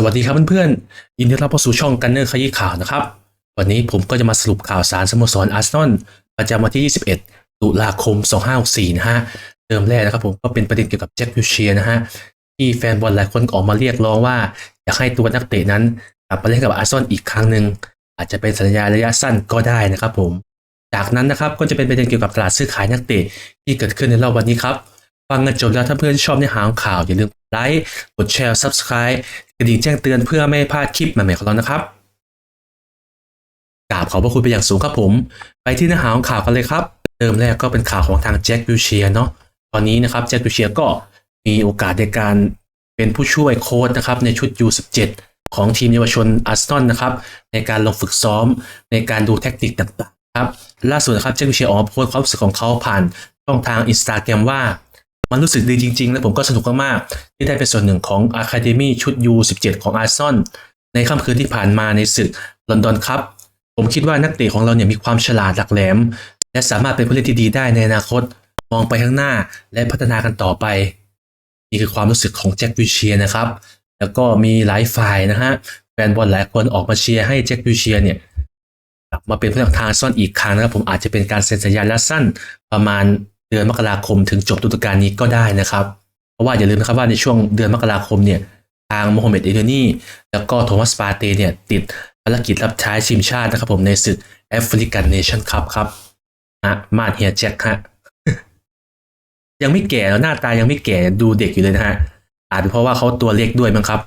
สวัสดีครับเพื่อนๆยินดีต้อนรับเข้าสู่ช่องกันเนอร์ขยี้ข่าวนะครับ วันนี้ผมก็จะมาสรุปข่าวสารสโมสรอาร์เซนอลประจำวันที่ 21 ตุลาคม 2564 นะฮะเริ่มแรกนะครับผมก็เป็นประเด็นเกี่ยวกับแจ็ควิลเชียนะฮะที่แฟนบอลหลายคนออกมาเรียกร้องว่า อยากให้ตัวนักเตะนั้นกลับมาเล่นกับอาร์เซนอลอีกครั้งหนึ่งอาจจะเป็นสัญญาระยะสั้นก็ได้นะครับผม จากนั้นนะครับก็จะเป็นประเด็นเกี่ยวกับตลาดซื้อขายนักเตะที่เกิดขึ้นในรอบวันนี้ครับ ฟังกันจบแล้วถ้าเพื่อนชอบเนื้อหาของข่าวอย่าลืมไลค์กดแชร์ Subscribe กระดิ่งแจ้งเตือนเพื่อไม่พลาดคลิปใหม่ๆของเรานะครับกราบขอบพระคุณเป็นอย่างสูงครับผม ไปที่เนื้อหาของข่าวกันเลยครับ เริ่มแรกก็เป็นข่าวของทางแจ็ควิลเชียเนาะตอนนี้นะครับแจ็ควิลเชียก็มีโอกาสในการเป็นผู้ช่วยโค้ชนะครับในชุด U17 ของทีมเยาวชนอาร์เซนอลนะครับในการลงฝึกซ้อมในการดูแทคนิคต่างๆครับล่าสุดนะครับแจ็ควิลเชียออกโพสต์ความรู้สึกของเขาผ่านช่องทางอินสตาแกรมว่า มันรู้สึกดีจริง ๆ และผมก็สนุกมากๆที่ได้เป็นส่วนหนึ่งของ Academy ชุด U17 ของอาร์ซอนในค่ำคืนที่ผ่านมาในศึกลอนดอนครับผมคิดว่านักเตะของเราเนี่ยมีความฉลาดหลักแหลม และสามารถเป็นผู้เล่นที่ดีได้ในอนาคต มองไปข้างหน้าและพัฒนากันต่อไป นี่คือความรู้สึกของแจ็ควิเชียนะครับ แล้วก็มีหลายฝ่ายนะฮะแฟนบอลหลายคนออกมาเชียร์ให้แจ็ควิเชียเนี่ยกลับมาเป็นผู้เล่นทางอาร์ซอนอีกครั้งนะครับผมอาจจะเป็นการเซ็นสัญญาระยะสั้นประมาณ เดือนมกราคมถึงจบฤดูกาลนี้ก็ได้นะครับ เพราะว่าอย่าลืมนะครับว่าในช่วงเดือนมกราคมเนี่ยทางโมฮัมเหม็ดเอเดนี่แล้วก็โทมัสปาเตเนี่ยติดภารกิจรับใช้ทีมชาตินะครับผมในศึกแอฟริกันเนชั่นคัพครับฮะมาดเฮียแจ็คฮะยังไม่แก่แล้วหน้าตายังไม่แก่ดูเด็กอยู่เลยนะฮะอาจเป็นเพราะว่าเขาตัวเล็กด้วยมั้งครับ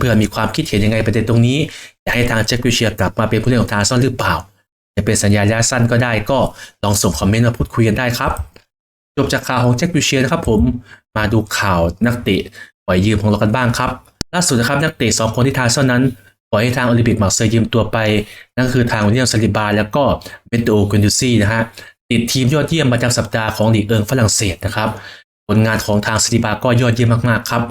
เพื่อนๆมีความคิดเห็นยังไงประเด็นตรงนี้อยากให้ทางแจ็ควิเชียกลับมาเป็นผู้เล่นของทางอาร์ซอนหรือเปล่า จะเป็นสัญญาระยะสั้นก็ได้ก็ลองส่งคอมเมนต์มาพูดคุยกันได้ครับจบจากข่าวของแจ็ควิเชียนะครับผมมาดูข่าวนักเตะปล่อยยืมของเรากันบ้างครับ ล่าสุดนะครับนักเตะสองคนที่ทางซ่อนนั้นปล่อยให้ทางโอลิมปิกมาร์เซย์ยืมตัวไป นั่นคือทางวิลเลียมซาลิบา แล้วก็เบนโตกุนดูซี่นะฮะติดทีมยอดเยี่ยมประจำสัปดาห์ของลีกเอิงฝรั่งเศสนะครับผลงานของทางซาลิบาก็ยอดเยี่ยมมากๆครับ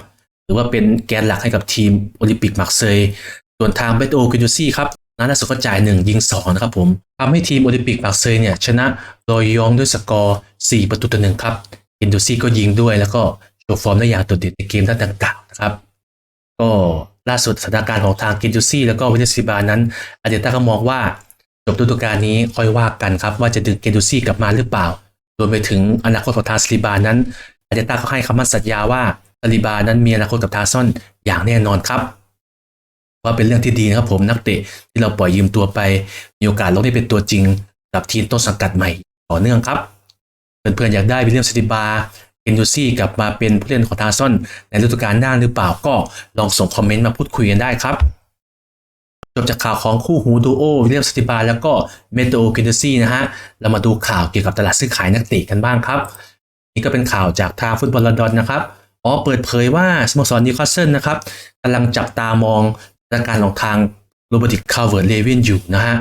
หรือว่าเป็นแกนหลักให้กับทีมโอลิมปิกมาร์เซย์ส่วนทางเบนโตกุนดูซี่ครับนัดล่าสุดก็จ่าย 1 ยิง 2 นะครับผมทำให้ทีมโอลิมปิกมาร์เซยเนี่ยชนะโดยยองด้วยสกอร์ 4 ประตูต่อหนึ่งครับอินโดซี่ก็ยิงด้วยแล้วก็โชว์ฟอร์มได้อย่างโดดเด่นในเกมท่านต่างๆนะครับก็ล่าสุดสถานการณ์ของทางกินดูซี่แล้วก็วินเนซิบานั้นอาเดต้าก็มองว่าจบฤดูกาลนี้ค่อยว่ากันครับ ว่าจะดึงเกนดูซี่กลับมาหรือเปล่ารวมไปถึงอนาคตของทางสลิบานั้นอาเดต้าก็ให้คำมั่นสัญญาว่าสลิบานั้นมีอนาคตกับทาซอนอย่างแน่นอนครับ ว่าเป็นเรื่องที่ดีนะครับผมนักเตะที่เราปล่อยยืมตัวไป มีโอกาสลงได้เป็นตัวจริงกับทีมต้นสังกัดใหม่ต่อเนื่องครับ เพื่อนๆอยากได้วิลเลียมสติบาเอนดูซี่กลับมาเป็นผู้เล่นของทาซอน ในฤดูกาลหน้าหรือเปล่าก็ลองส่งคอมเมนต์มาพูดคุยกันได้ครับจบจากข่าวของคู่หูดูโอวิลเลียมสติบาแล้วก็เมโตเกนดูซี่นะฮะเรามาดูข่าวเกี่ยวกับตลาดซื้อขายนักเตะกันบ้างครับ นี่ก็เป็นข่าวจากทางฟุตบอลลอนดอนนะครับอ๋อเปิดเผยว่าสโมสรนิวคาสเซิลนะครับกำลังจับตามอง สถานการณ์ของทางโรเบร์ติคาร์เวิร์ดเลวินอยู่นะฮะ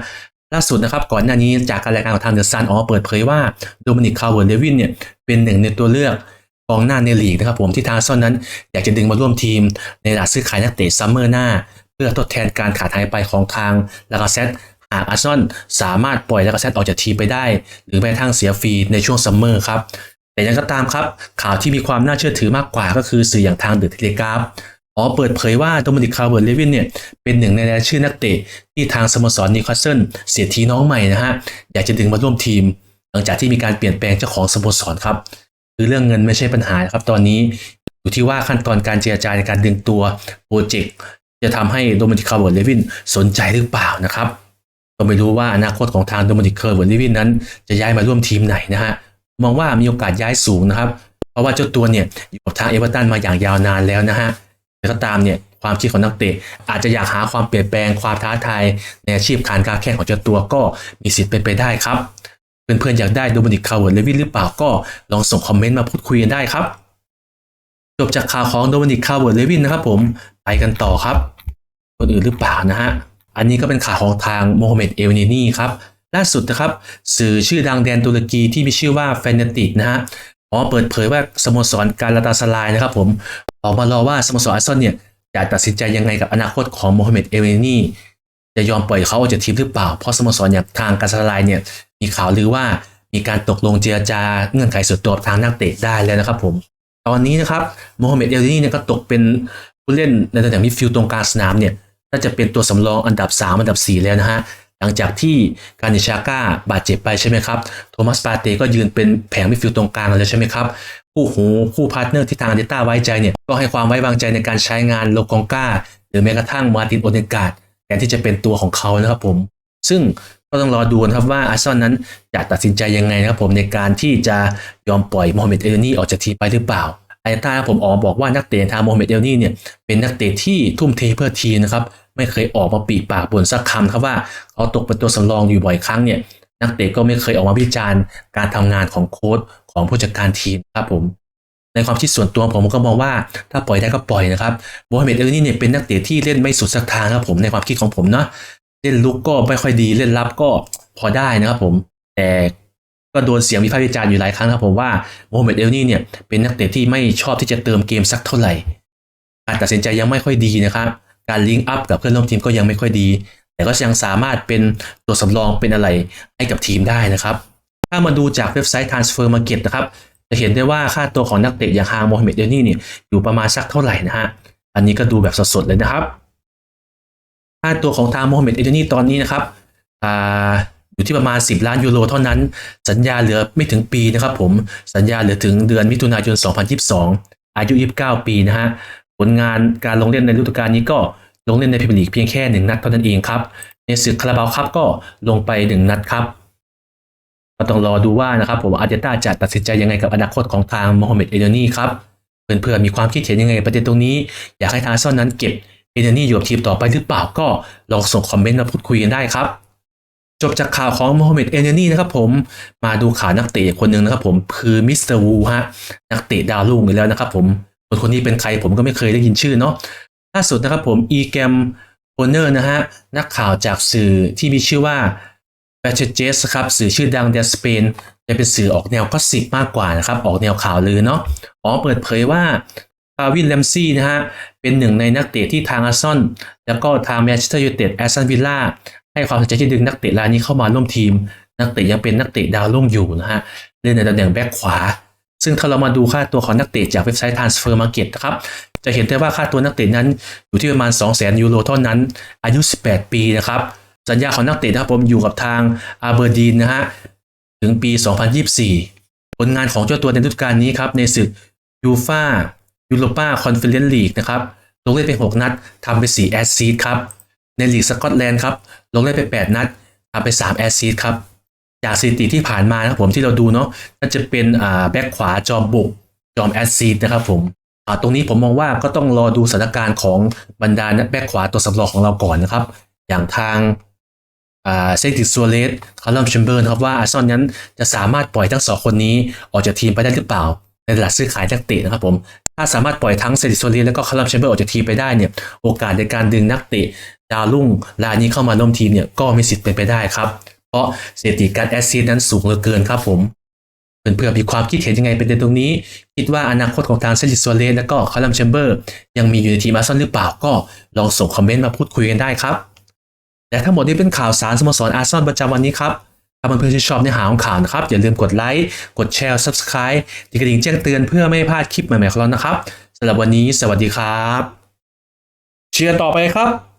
ล่าสุดนะครับก่อนหน้านี้จากการรายงานของทางเดอะซันอ๋อเปิดเผยว่าโดมินิกคาร์เวิร์ดเลวินเนี่ยเป็นหนึ่งในตัวเลือกกองหน้าในลีกนะครับผมที่ทางซ่อนนั้น อยากจะดึงมาร่วมทีมในตลาดซื้อขายนักเตะซัมเมอร์หน้า เพื่อทดแทนการขาดหายไปของทางลากาเซตหากอาร์ซอนสามารถปล่อยลากาเซตออกจากทีมไปได้ หรือแม้กระทั่งเสียฟรีในช่วงซัมเมอร์ครับแต่ยังก็ตามครับข่าวที่มีความน่าเชื่อถือมากกว่าก็คือสื่ออย่างทางเดอะเทเลกราฟ อ๋อเปิดเผยว่าโดมินิกคาร์เวิร์ดเลวินเนี่ยเป็นหนึ่งในรายชื่อนักเตะที่ทางสโมสรนิวคาสเซิลเสียทีน้องใหม่นะฮะอยากจะดึงมาร่วมทีม หลังจากที่มีการเปลี่ยนแปลงเจ้าของสโมสรครับคือเรื่องเงินไม่ใช่ปัญหาครับตอนนี้ อยู่ที่ว่าขั้นตอนการเจรจาในการดึงตัวโปรเจกต์จะทำให้โดมินิกคาร์เวิร์ดเลวินสนใจหรือเปล่านะครับก็ไม่รู้ว่าอนาคตของทางโดมินิกคาร์เวิร์ดเลวินนั้น จะย้ายมาร่วมทีมไหนนะฮะมองว่ามีโอกาสย้ายสูงนะครับ เพราะว่าเจ้าตัวเนี่ยอยู่กับทางเอเวอร์ตันมาอย่างยาวนานแล้วนะฮะ แต่ก็ตามเนี่ยความคิดของนักเตะอาจจะอยากหาความเปลี่ยนแปลงความท้าทายในอาชีพการค้าแข่งของเจ้าตัวก็มีสิทธิ์เป็นไปได้ครับ เพื่อนๆอยากได้โดมินิกคาร์เวิร์ดเลวินหรือเปล่าก็ลองส่งคอมเมนต์มาพูดคุยกันได้ครับ จบจากข่าวของโดมินิกคาร์เวิร์ดเลวินนะครับผมไปกันต่อครับ คนอื่นหรือเปล่านะฮะอันนี้ก็เป็นข่าวของทางโมฮัมเหม็ดเอลนีนี่ครับล่าสุดนะครับสื่อชื่อดังแดนตุรกีที่มีชื่อว่าแฟนติกนะฮะออเปิดเผยว่าสโมสรการลาตาสลายนะครับผม ออกมารอว่าสโมสรอาร์เซนอลเนี่ยจะตัดสินใจยังไงกับอนาคตของโมฮัมเหม็ดเอลนีนี่จะยอมปล่อยเขาออกจากทีมหรือเปล่า เพราะสโมสรอย่างทางการลาลายเนี่ยมีข่าวลือว่ามีการตกลงเจรจาเงื่อนไขส่วนตัวทางนักเตะได้แล้วนะครับผม ตอนนี้นะครับโมฮัมเหม็ดเอลนีเนี่ยก็ตกเป็นผู้เล่นในตำแหน่งมิดฟิลด์ตรงกลางสนามเนี่ยน่าจะเป็นตัวสำรองอันดับ 3 อันดับ 4 แล้วนะฮะ หลังจากที่การิชาก้าบาดเจ็บไปใช่ไหมครับ โทมัสปาเต้ก็ยืนเป็นแผงมิดฟิลด์ตรงกลางเลยใช่ไหมครับ คู่หูคู่พาร์ทเนอร์ที่ทางอาร์เตต้าไว้ใจเนี่ยก็ให้ความไว้วางใจในการใช้งานโลกองกาหรือแม้กระทั่งมาตินโอเดนกาดแทนที่จะเป็นตัวของเขานะครับผม ซึ่งก็ต้องรอดูนะครับว่าอาร์เซนอลนั้นจะตัดสินใจยังไงนะครับผมในการที่จะยอมปล่อยโมฮัมเหม็ดเอลนี่ออกจากทีมไปหรือเปล่าไอต้าผมออกบอกว่านักเตะทางโมฮัมเหม็ดเอลนี่เนี่ยเป็นนักเตะที่ทุ่มเทเพื่อทีมนะครับไม่เคยออกมาปีปากบ่นสักคำครับว่าเขาตกเป็นตัวสำรองอยู่บ่อยครั้งเนี่ยนักเตะก็ไม่เคยออกมาวิจารณ์การทำงานของโค้ช ของผู้จัดการทีมครับผม ในความคิดส่วนตัวผมก็มองว่าถ้าปล่อยได้ก็ปล่อยนะครับโมฮัมเหม็ดเอลนี่เนี่ยเป็นนักเตะที่เล่นไม่สุดสักทางครับผมในความคิดของผมเนาะเล่นลุกก็ไม่ค่อยดีเล่นรับก็พอได้นะครับผม แต่ก็โดนเสียงวิพากษ์วิจารณ์อยู่หลายครั้งครับผมว่าโมฮัมเหม็ดเอลนี่เนี่ยเป็นนักเตะที่ไม่ชอบที่จะเติมเกมสักเท่าไหร่การตัดสินใจยังไม่ค่อยดีนะครับ การลิงก์อัพกับเพื่อนร่วมทีมก็ยังไม่ค่อยดี แต่ก็ยังสามารถเป็นตัวสำรองเป็นอะไรให้กับทีมได้นะครับ ถ้ามาดูจากเว็บไซต์ Transfer Market นะครับ จะเห็นได้ว่าค่าตัวของนักเตะอย่างฮางโมฮัมเหม็ดเดนี่เนี่ยอยู่ประมาณสักเท่าไหร่นะฮะ อันนี้ก็ดูแบบสดๆเลยนะครับ ค่าตัวของทางโมฮัมเหม็ดเดนี่ตอนนี้นะครับอ่าอยู่ที่ประมาณ 10 ล้านยูโรเท่านั้น สัญญาเหลือไม่ถึงปีนะครับผม สัญญาเหลือถึงเดือนมิถุนายน 2022 อายุ 29 ปีนะฮะ ผลงานการลงเล่นในฤดูกาลนี้ก็ลงเล่นในพรีเมียร์ลีกเพียงแค่หนึ่งนัดเท่านั้นเองครับ ในศึกคาราบาวครับก็ลงไปหนึ่งนัดครับ ก็ต้องรอดูว่านะครับผมอาร์เตต้าจะตัดสินใจยังไงกับอนาคตของทางโมฮัมเหม็ดเอเดนี่ครับเพื่อนๆมีความคิดเห็นยังไงประเด็นตรงนี้ อยากให้ทางอาร์ซนอลนั้นเก็บเอเดนี่อยู่กับทีมต่อไปหรือเปล่าก็ลองส่งคอมเมนต์มาพูดคุยกันได้ครับ จบจากข่าวของโมฮัมเหม็ดเอเดนี่นะครับผมมาดูข่าวนักเตะคนหนึ่งนะครับผมคือมิสเตอร์วูฮะนักเตะดาวรุ่งอีกแล้วนะครับผมคนคนนี้เป็นใครผมก็ไม่เคยได้ยินชื่อเนาะล่าสุดนะครับผมอีแกมโอเนอร์นะฮะนักข่าวจากสื่อที่มีชื่อว่า แบชเจสครับสื่อชื่อดังในสเปนจะเป็นสื่อออกแนวก็สิบมากกว่านะครับ ออกแนวข่าวลือเนาะอ๋อเปิดเผยว่าคาวินแลมซี่นะฮะเป็นหนึ่งในนักเตะที่ทางอาร์ซอนแล้วก็ทางแมนเชสเตอร์ยูไนเต็ดแอสตันวิลล่าให้ความสนใจที่ดึงนักเตะรายนี้เข้ามาร่วมทีม นักเตะยังเป็นนักเตะดาวรุ่งอยู่นะฮะเล่นในตำแหน่งแบ็คขวา ซึ่งถ้าเรามาดูค่าตัวของนักเตะจากเว็บไซต์ Transfer Market นะครับจะเห็นได้ว่าค่าตัวนักเตะนั้นอยู่ที่ประมาณ 200,000ยูโรเท่านั้นอายุ 18 ปีนะครับ สัญญาของนักเตะนะครับผมอยู่กับทางอาเบอร์ดีนนะฮะถึงปี 2024 ผลงานของเจ้าตัวในฤดูกาลนี้ครับในศึกยูฟายูโรปาคอนเฟอเรนซ์ลีกนะครับลงเล่นไป 6 นัดทำไป 4 แอสซีดครับ ในลีกสกอตแลนด์ครับลงเล่นไป 8 นัดทำไป 3 แอสซีดครับ จากสถิติที่ผ่านมานะครับผมที่เราดูเนาะก็จะเป็นอ่าแบ็คขวาจอมบุกจอมแอสซีดนะครับผมตรงนี้ผมมองว่าก็ต้องรอดูสถานการณ์ของบรรดานแบ็คขวาตัวสำรองของเราก่อนนะครับ อย่างทาง เซติกซัวเรสคาร์ลอมแชมเบอร์นะครับว่าอาร์เซนอลนั้นจะสามารถปล่อยทั้งสองคนนี้ออกจากทีมไปได้หรือเปล่า ในตลาดซื้อขายนักเตะนะครับผมถ้าสามารถปล่อยทั้งเซติกซัวเรสแล้วก็คาร์ลอมแชมเบอร์ออกจากทีมไปได้เนี่ยโอกาสในการดึงนักเตะดาวรุ่งรายนี้เข้ามาร่วมทีมเนี่ยก็มีสิทธิ์เป็นไปได้ครับ เพราะสถิติการแอสซิสต์นั้นสูงเหลือเกินครับผมเพื่อนๆมีความคิดเห็นยังไงเป็นในตรงนี้ คิดว่าอนาคตของทางเซจิโซเลสและก็คาร์ลัมแชมเบอร์ยังมีอยู่ในทีมอาร์เซนอลหรือเปล่าก็ลองส่งคอมเมนต์มาพูดคุยกันได้ครับ และทั้งหมดนี้เป็นข่าวสารสโมสรอาร์เซนอลประจำวันนี้ครับถ้าเพื่อนๆที่ชอบเนื้อหาของข่าวนะครับ อย่าลืมกดไลค์ กดแชร์ Subscribe ติดกระดิ่งแจ้งเตือนเพื่อไม่ให้พลาดคลิปใหม่ๆของเรานะครับสำหรับวันนี้สวัสดีครับ เชียร์ต่อไปครับ